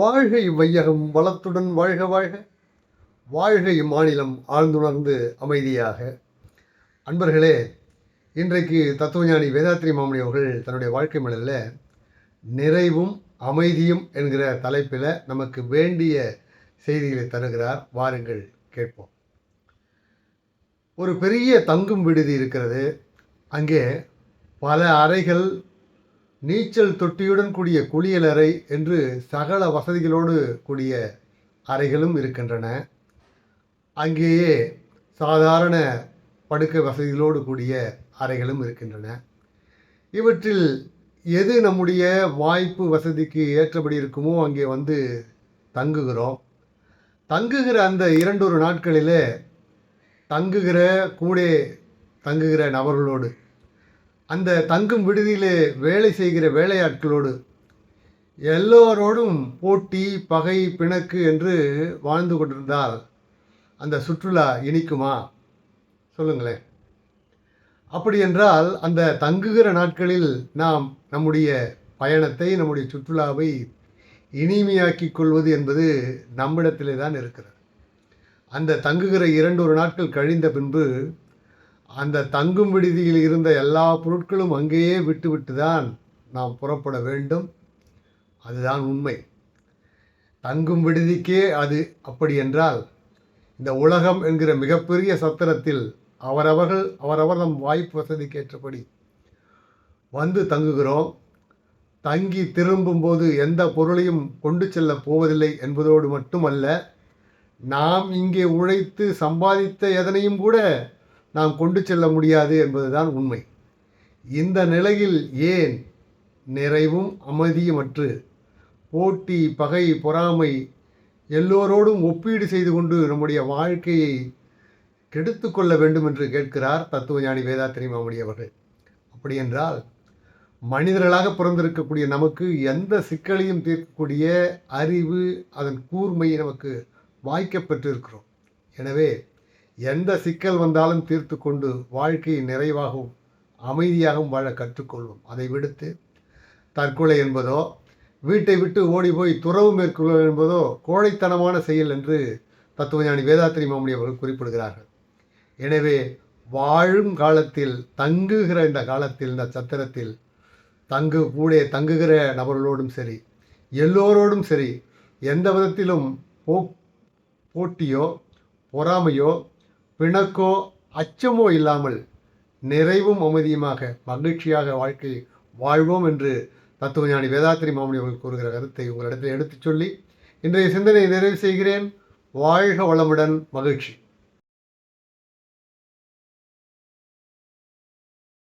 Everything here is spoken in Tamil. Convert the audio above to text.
வாழ்கை வையகம் வளத்துடன் வாழ்க வாழ்க. வாழ்கை மாநிலம் ஆழ்ந்துணர்ந்து அமைதியாக. அன்பர்களே இன்றைக்கு தத்துவஞானி வேதாத்ரி மாமணி அவர்கள் தன்னுடைய வாழ்க்கை மலரில் நிறைவும் அமைதியும் என்கிற தலைப்பில் நமக்கு வேண்டிய செய்திகளை தருகிறார். வாருங்கள் கேட்போம். ஒரு பெரிய தங்கும் விடுதி இருக்கிறது. அங்கே பல அறைகள் நீச்சல் தொட்டியுடன் கூடிய குளியலறை என்று சகல வசதிகளோடு கூடிய அறைகளும் இருக்கின்றன. அங்கேயே சாதாரண படுக்கை வசதிகளோடு கூடிய அறைகளும் இருக்கின்றன. இவற்றில் எது நம்முடைய வாய்ப்பு வசதிக்கு ஏற்றபடி இருக்குமோ அங்கே வந்து தங்குகிறோம். தங்குகிற அந்த இரண்டொரு நாட்களிலே தங்குகிற கூட தங்குகிற நபர்களோடு அந்த தங்கும் விடுதியிலே வேலை செய்கிற வேலையாட்களோடு எல்லோரோடும் போட்டி பகை பிணக்கு என்று வாழ்ந்து கொண்டிருந்தால் அந்த சுற்றுலா இனிக்குமா? சொல்லுங்களேன். அப்படி என்றால் அந்த தங்குகிற நாட்களில் நாம் நம்முடைய பயணத்தை நம்முடைய சுற்றுலாவை இனிமையாக்கி கொள்வது என்பது நம்மிடத்திலே தான் இருக்கிறது. அந்த தங்குகிற இரண்டு ஒரு நாட்கள் கழிந்த பின்பு அந்த தங்கும் விடுதியில் இருந்த எல்லா பொருட்களும் அங்கேயே விட்டுவிட்டு தான் நாம் புறப்பட வேண்டும். அதுதான் உண்மை. தங்கும் விடுதிக்கே அது அப்படி என்றால் இந்த உலகம் என்கிற மிகப்பெரிய சத்திரத்தில் அவரவர்கள் அவரவர் நம் வாய்ப்பு வசதிக்கு ஏற்றபடி வந்து தங்குகிறோம். தங்கி திரும்பும்போது எந்த பொருளையும் கொண்டு செல்ல போவதில்லை என்பதோடு மட்டுமல்ல நாம் இங்கே உழைத்து சம்பாதித்த எதனையும் கூட நாம் கொண்டு செல்ல முடியாது என்பதுதான் உண்மை. இந்த நிலையில் ஏன் நிறைவும் அமைதியுமற்று போட்டி பகை பொறாமை எல்லோரோடும் ஒப்பீடு செய்து கொண்டு நம்முடைய வாழ்க்கையை கெடுத்து கொள்ள வேண்டும் என்று கேட்கிறார் தத்துவஞானி வேதாத்திரி மாமணி அவர்கள். அப்படி என்றால் மனிதர்களாக பிறந்திருக்கக்கூடிய நமக்கு எந்த சிக்கலையும் தீர்க்கக்கூடிய அறிவு அதன் கூர்மை நமக்கு வாய்க்கப்பட்டிருக்கிறோம் எனவே எந்த சிக்கல் வந்தாலும் தீர்த்து கொண்டு வாழ்க்கையை நிறைவாகவும் அமைதியாகவும் வாழ கற்றுக்கொள்வோம். அதை விடுத்து தற்கொலை என்பதோ வீட்டை விட்டு ஓடி போய் துறவு மேற்கொள்வது என்பதோ கோழைத்தனமான செயல் என்று தத்துவஞானி வேதாத்திரி மாமணி அவர்கள் குறிப்பிடுகிறார்கள். எனவே வாழும் காலத்தில் தங்குகிற இந்த காலத்தில் இந்த சத்திரத்தில் தங்கு கூட தங்குகிற நபர்களோடும் சரி எல்லோரோடும் சரி எந்த விதத்திலும் போ போட்டியோ பொறாமையோ பிணக்கோ அச்சமோ இல்லாமல் நிறைவும் அமைதியுமாக மகிழ்ச்சியாக வாழ்க்கை வாழ்வோம் என்று தத்துவஞானி வேதாத்திரி மாமணி அவர்கள் கூறுகிற கருத்தை உங்களிடத்தில் எடுத்துச் சொல்லி இன்றைய சிந்தனையை நிறைவு செய்கிறேன். வாழ்க வளமுடன் மகிழ்ச்சி.